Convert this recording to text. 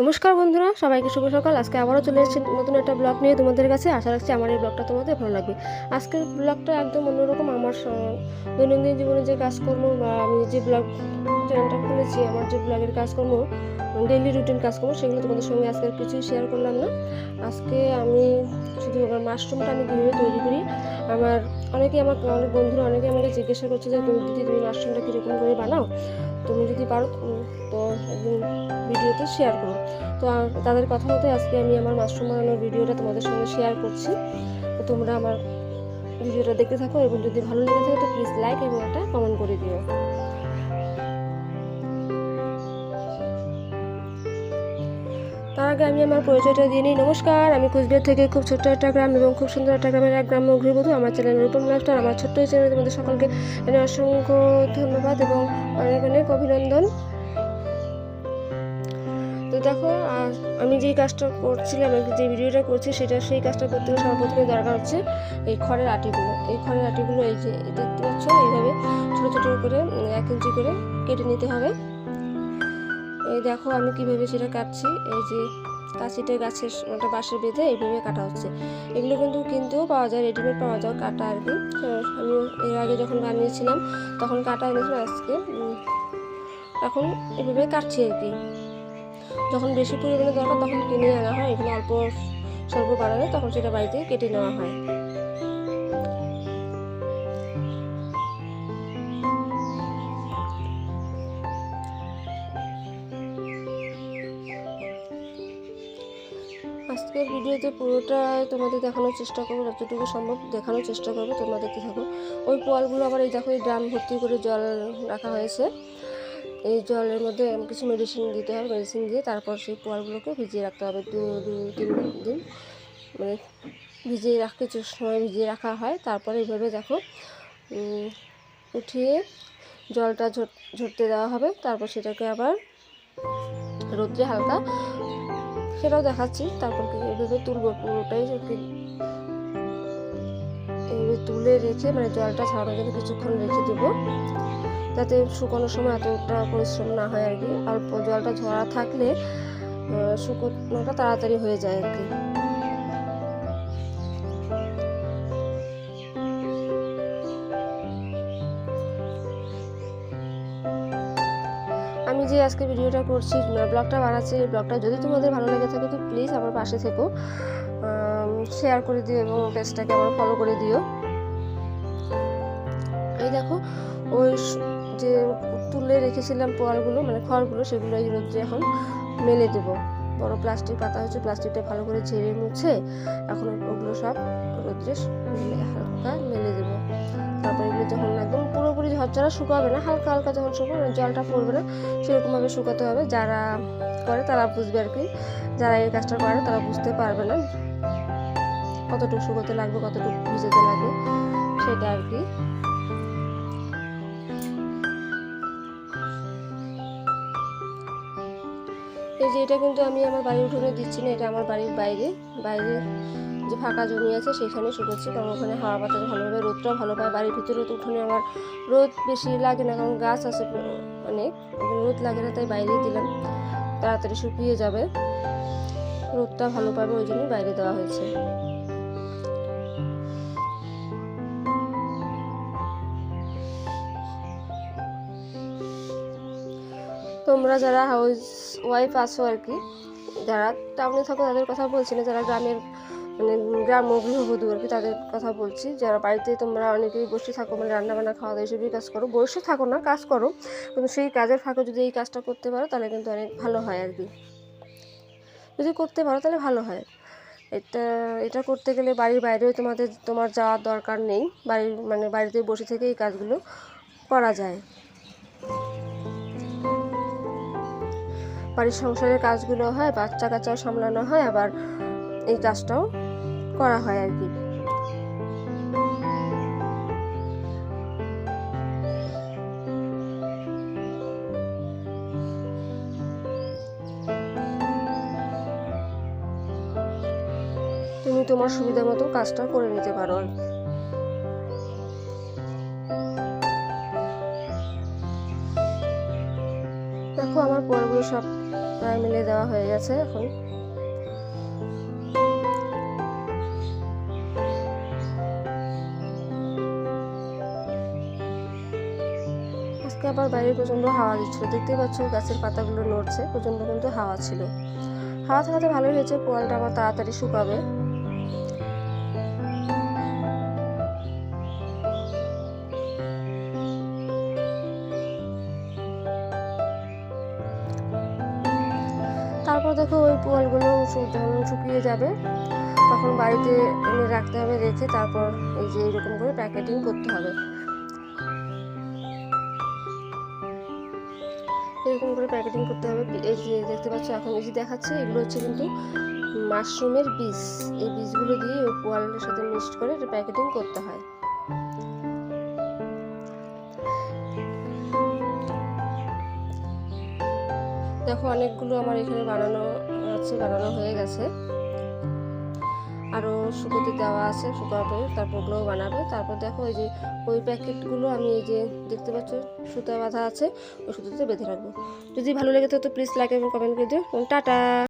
নমস্কার বন্ধুরা, সবাইকে শুভ সকাল। আজকে আবারও চলে এসেছি নতুন একটা ব্লগ নিয়ে তোমাদের কাছে। আশা রাখছি আমার এই ব্লগটা তোমাদের ভালো লাগবে। আজকের ব্লগটা একদম অন্যরকম। আমার দৈনন্দিন জীবনে যে কাজকর্ম বা আমি যে ব্লগ চ্যানেলটা খুলেছি, আমার যে ব্লগের কাজকর্ম ডেইলি রুটিন কাজকর্ম, সেগুলো তোমাদের সঙ্গে আজকে কিছুই শেয়ার করলাম না। আজকে আমি শুধু মাশরুমটা আমি কীভাবে তৈরি করি আমার অনেকে আমার অনেক বন্ধুরা, অনেকে আমাকে জিজ্ঞাসা করছে যে, তুমি যদি তুমি মাশরুমটা কীরকম করে বানাও? তুমি যদি পারো তো একদিন ভিডিওতে শেয়ার করো। তো তাদের কথা মতো আজকে আমি আমার মাশরুম বানানোর ভিডিওটা তোমাদের সঙ্গে শেয়ার করছি। তো তোমরা আমার ভিডিওটা দেখতে থাকো এবং যদি ভালো লেগে থাকে, তো প্লিজ লাইক এবং একটা কমেন্ট করে দিও। তার আগে আমি আমার পরিচয়টা দিয়ে নিই। নমস্কার, আমি কুচবিহার থেকে খুব ছোট্ট একটা গ্রাম এবং খুব সুন্দর একটা গ্রামের এক গ্রাম্য গৃহবধূ আমার চ্যানেল রূপম লাইফস্টাইল আমার ছোট্ট চ্যানেলে তোমাদের সকলকে অসংখ্য ধন্যবাদ এবং অনেক অনেক অভিনন্দন। তো দেখো আমি যেই কাজটা করছিলাম যে ভিডিওটা করছি, সেটা সেই কাজটা করতে গেলে সবার প্রথমে দরকার হচ্ছে এই খড়ের আটিগুলো। এই খড়ের আটিগুলো এই যে দেখতে পাচ্ছ? এইভাবে ছোটো ছোটো করে এক ইঞ্চি করে কেটে নিতে হবে। এই দেখো আমি কীভাবে সেটা কাটছি। এই যে কাঁচিটা গাছের একটা বাঁশের বেঁধে এইভাবে কাটা হচ্ছে। এগুলো কিন্তু কিনতেও পাওয়া যায় রেডিমেড পাওয়া যায় কাটা আর কি। আমি এর আগে যখন বানিয়েছিলাম, তখন কাটা এনেছিলাম আজকে। এখন এভাবে কাটছি আর কি। যখন বেশি পরিমাণে দরকার তখন কিনে আনা হয়, এখানে অল্প স্বল্প বাড়ালে তখন সেটা বাড়িতে কেটে নেওয়া হয়। আজকের ভিডিওতে পুরোটা তোমাদের দেখানোর চেষ্টা করব, যতটুকু সম্ভব দেখানোর চেষ্টা করব, তোমরা দেখতে থাকো। ওই পোয়ালগুলো আবার এই দেখো, এই ড্রাম ভর্তি করে জল রাখা হয়েছে। এই জলের মধ্যে কিছু মেডিসিন দিতে হবে মেডিসিন দিয়ে তারপর সেই পোয়ালগুলোকে ভিজিয়ে রাখতে হবে দু দু, তিন দিন। মানে ভিজিয়ে রাখ কিছু সময় ভিজিয়ে রাখা হয়, তারপরে এইভাবে দেখো উঠিয়ে জলটা ঝর- ঝরতে দেওয়া হবে। তারপর সেটাকে আবার রোদ্রে হালকা সেটাও দেখাচ্ছি। তারপর কি এভাবে তুলবো পুরোটাই এইভাবে তুলে রেখে মানে জলটা ছাড়ানোর জন্য কিছুক্ষণ রেখে দেবো। যাতে শুকানোর সময় এতটা পরিশ্রম না হয় আর কি। আর জলটা ঝরা থাকলে শুকোটা তাড়াতাড়ি হয়ে যায় আর কি। আমি যে আজকে ভিডিওটা করছি। ব্লগটা বানাচ্ছি। এই ব্লগটা যদি তোমাদের ভালো লেগে থাকে তো প্লিজ আমার পাশে থেকো। শেয়ার করে দিও এবং পেজটাকে আমার ফলো করে দিও। এই দেখো, ওই যে তুলে রেখেছিলাম পোয়ালগুলো মানে খড়গুলো, সেগুলো এই রোদ্রে এখন মেলে দেব। বড় প্লাস্টিক পাতা হচ্ছে প্লাস্টিকটা ভালো করে ঝেড়ে মুছে এখন ওগুলো সব রোদ্রে হালকা মেলে দেবো। তারপরে এগুলো যখন একদম পুরোপুরি ঝরঝরা শুকাবে না। হালকা হালকা যখন শুকাবে, জলটা পড়বে না, সেরকমভাবে শুকাতে হবে। যারা করে তারা বুঝবে আর কি। যারা এই কাজটা করে তারা বুঝতে পারবে না কতটুকু শুকোতে লাগবে, কতটুকু ভিজাতে লাগবে, সেটা আর কি। যে এটা কিন্তু আমি আমার বাড়ির উঠোনে দিচ্ছি না, এটা আমার বাড়ির বাইরে। বাইরে যে ফাঁকা জমি আছে সেখানে শুকোচ্ছি, কারণ ওখানে হাওয়া বাতাস ভালোভাবে, রোদটাও ভালো পায়। বাড়ির ভিতরে তো উঠোনে আমার রোদ বেশি লাগে না, কারণ গাছ আছে অনেক, রোদ লাগে না, তাই বাইরেই দিলাম। তাড়াতাড়ি শুকিয়ে যাবে। রোদটা ভালো পাবে, ওই জন্যই বাইরে দেওয়া হয়েছে। তোমরা যারা হাউস ওয়াইফ আছো আর কি। যারা টাউনে থাকো, তাদের কথা বলছি না। যারা গ্রামের মানে গ্রাম্য গৃহবধূ আর কি, তাদের কথা বলছি। যারা বাড়িতে তোমরা অনেকেই বসে থাকো মানে রান্নাবান্না খাওয়া দাওয়া এসবই কাজ করো। বসে থাকো না, কাজ করো। কিন্তু সেই কাজের ফাঁকে যদি এই কাজটা করতে পারো, তাহলে কিন্তু অনেক ভালো হয় আর কি। যদি করতে পারো, তাহলে ভালো হয়। এটা এটা করতে গেলে বাড়ির বাইরেও তোমাদের, তোমার যাওয়ার দরকার নেই। বাড়ির মানে বাড়িতে বসে থেকে এই কাজগুলো করা যায়। বাড়ির সংসারের কাজগুলো হয়, বাচ্চা কাচ্চাও সামলানো হয়, আবার এই কাজটাও করা হয় আর কি তুমি তোমার সুবিধা মতো কাজটা করে নিতে পারো। দেখো, আমার পরগুলো সব প্রায় মিলে দেওয়া হয়ে গেছে এখন। আজকে আবার বাইরে প্রচণ্ড হাওয়া দিচ্ছিল। দেখতেই পাচ্ছ গাছের পাতাগুলো নড়ছে, প্রচণ্ড কিন্তু হাওয়া ছিল। হাওয়া থাকাতে ভালোই হয়েছে, পোয়ালটা আমার তাড়াতাড়ি শুকাবে। তারপর দেখো ওই পোয়ালগুলো যখন শুকিয়ে যাবে, তখন বাড়িতে এনে রাখতে হবে, রেখে তারপর এই যে এরকম করে প্যাকেটিং করতে হবে। এরকম করে প্যাকেটিং করতে হবে। এই যে দেখতে পাচ্ছ, এখন এই যে দেখাচ্ছে, এগুলো হচ্ছে কিন্তু মাশরুমের বীজ। এই বীজগুলো দিয়ে ওই পোয়ালের সাথে মিক্সড করে এটা প্যাকেটিং করতে হয়। দেখো অনেকগুলো আমার এখানে বানানো আছে, বানানো হয়ে গেছে। আরও শুকোতে দেওয়া আছে, শুকাবে, তারপর ওগুলোও বানাবে। তারপর দেখো ওই যে ওই প্যাকেটগুলো আমি এই যে দেখতে পাচ্ছ, সুতা বাঁধা আছে, ওই সুতোতে বেঁধে রাখব। যদি ভালো লেগে তো প্লিজ লাইক এবং কমেন্ট করে দিও। টাটা!